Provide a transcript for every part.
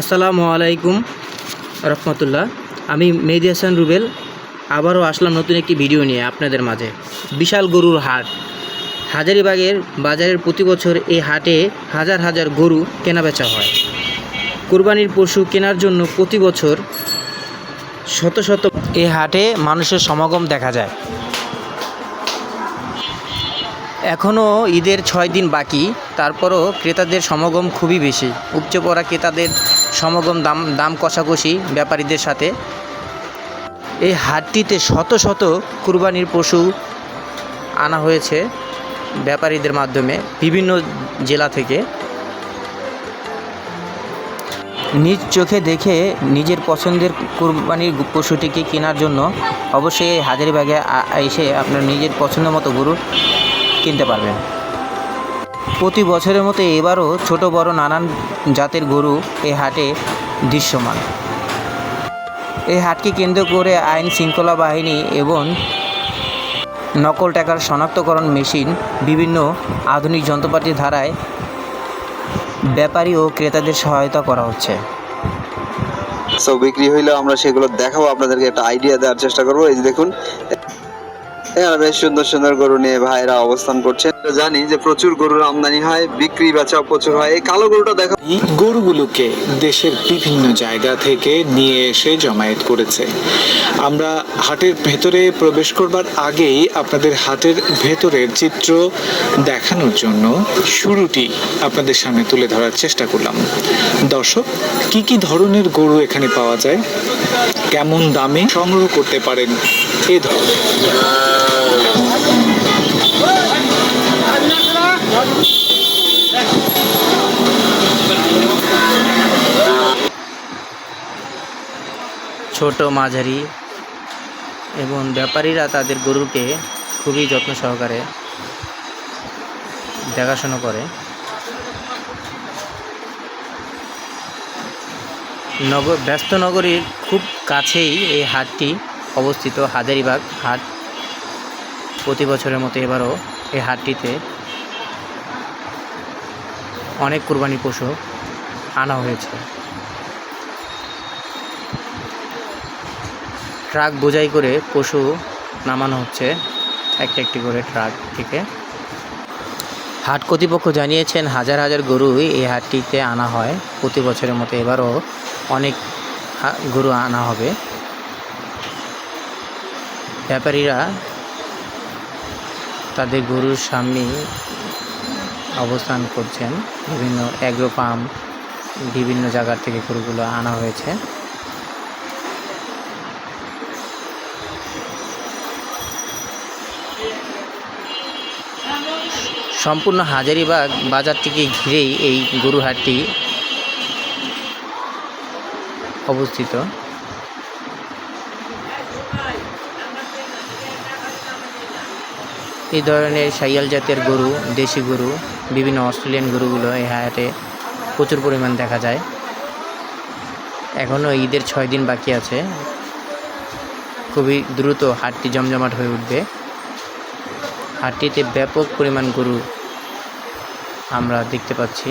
আসসালামু আলাইকুম রহমতুল্লাহ। আমি মেহেদি হাসান রুবেল, আবারও আসলাম নতুন একটি ভিডিও নিয়ে আপনাদের মাঝে। বিশাল গরুর হাট। হাজারিবাগের বাজারের প্রতি বছর এই হাটে হাজার হাজার গরু কেনাবেচা হয়। কোরবানির পশু কেনার জন্য প্রতি বছর শত শত এই হাটে মানুষের সমাগম দেখা যায়। এখনও ঈদের ছয় দিন বাকি, তারপরও ক্রেতাদের সমাগম খুবই বেশি। উপচে পড়া ক্রেতাদের সমাগম দাম দাম কষাকষি ব্যাপারীদের সাথে। এই হাটটিতে শত শত কুরবানির পশু আনা হয়েছে ব্যাপারীদের মাধ্যমে বিভিন্ন জেলা থেকে। নিজ চোখে দেখে নিজের পছন্দের কুরবানির পশুটিকে কেনার জন্য অবশ্যই হাজারিবাগে এসে আপনার নিজের পছন্দ মতো গরু কিনতে পারবেন। প্রতি বছরের মতো এবারও ছোট বড় নানান জাতের গরু এই হাটে দৃশ্যমান। এই হাটকে কেন্দ্র করে আইন শৃঙ্খলা বাহিনী এবং নকল টাকার শনাক্তকরণ মেশিন, বিভিন্ন আধুনিক যন্ত্রপাতির ধারায় ব্যাপারী ও ক্রেতাদের সহায়তা করা হচ্ছে। সো বিক্রি হইলেও আমরা সেগুলো দেখাবো, আপনাদেরকে একটা আইডিয়া দেওয়ার চেষ্টা করব। এই দেখুন এখানে বেশ সুন্দর সুন্দর গরু নিয়ে ভাইরা অবস্থান করছে। জানি যে প্রচুর গরুর আমদানি হয়, বিক্রি বেচাও প্রচুর হয়। এই কালো গরুটা দেখা গরুগুলোকে দেশের বিভিন্ন জায়গা থেকে নিয়ে এসে জমায়েত করেছে। আমরা হাটের ভেতরে প্রবেশ করবার আগেই আপনাদের হাটের ভেতরের চিত্র দেখানোর জন্য শুরুটি আপনাদের সামনে তুলে ধরার চেষ্টা করলাম। দর্শক, কি কি ধরনের গরু এখানে পাওয়া যায়? কেমন দামে সংগ্রহ করতে পারেন? এ ধ- ছোট মাঝারি এবং ব্যাপারীরা তাদের গরুকে খুবই যত্ন সহকারে দেখাশোনা করে। নগর ব্যস্ত নগরীর খুব কাছেই এই হাটটি অবস্থিত, হাজারিবাগ হাট। প্রতি বছরের মতো এবারও এই হাটটিতে অনেক কুরবানি পশু আনা হয়েছে। ট্রাক বোঝাই করে পশু নামানো হচ্ছে একটা একটি করে ট্রাক থেকে। হাট কর্তৃপক্ষ জানিয়েছেন, হাজার হাজার গরু এই হাটটিতে আনা হয়। প্রতি বছরের মতো এবারও অনেক গরু আনা হবে। ব্যাপারীরা তাদের গরুর সামনে অবস্থান করছেন। বিভিন্ন অ্যাগ্রো পাম্প বিভিন্ন জায়গার থেকে গরুগুলো আনা হয়েছে। সম্পূর্ণ হাজারিবাগ বাজারটিকে ঘিরেই এই গরুহাটটি অবস্থিত। এই ধরনের সাইয়াল জাতের গরু, দেশি গরু, বিভিন্ন অস্ট্রেলিয়ান গরুগুলো এই হাটে প্রচুর পরিমাণ দেখা যায়। এখনও ঈদের ছয় দিন বাকি আছে। খুবই দ্রুত হাটটি জমজমাট হয়ে উঠবে। হাটটিতে ব্যাপক পরিমাণ গরু আমরা দেখতে পাচ্ছি।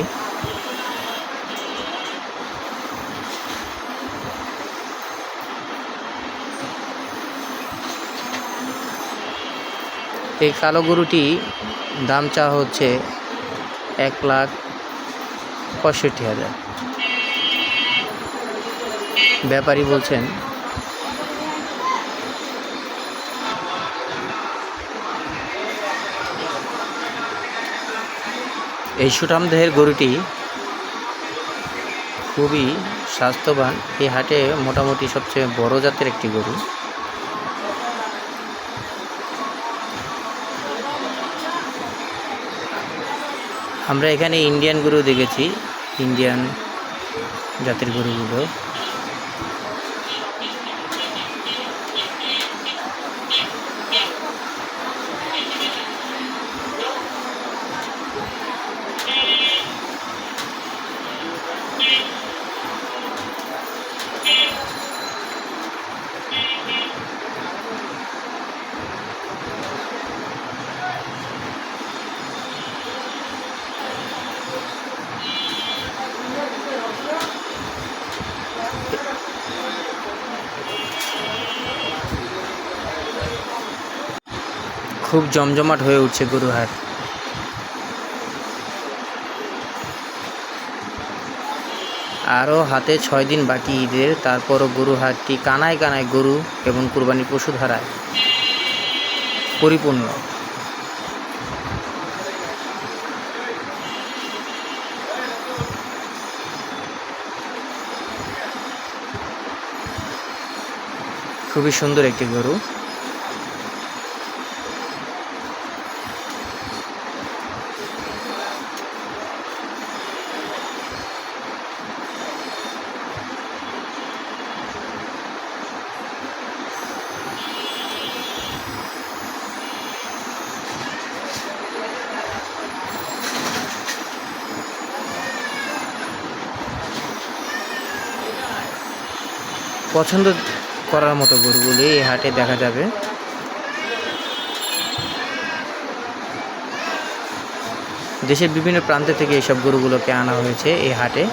এই কালো গরুটি দাম চা হচ্ছে এক লাখ পঁয়ষট্টি হাজার। ব্যাপারী বলছেন, এই সুঠাম দেহের গরুটি খুবই স্বাস্থ্যবান। এই হাটে মোটামুটি সবচেয়ে বড় জাতের একটি গরু। আমরা এখানে ইন্ডিয়ান গরু দেখেছি ইন্ডিয়ান জাতের গরুগুলো। খুব জমজমাট হয়ে উঠছে গরুহাট আরও হাতে ছয় দিন বাকি ঈদের, তারপরও গরু হাটটি কানায় কানায় গরু এবং কুরবানির পশু ধারায় পরিপূর্ণ। খুবই সুন্দর একটি গরু। পছন্দ করার মতো গরুগুলি এই হাটে দেখা যাবে। দেশের বিভিন্ন প্রান্ত থেকে এইসব গরুগুলোকে আনা হয়েছে এই হাটে।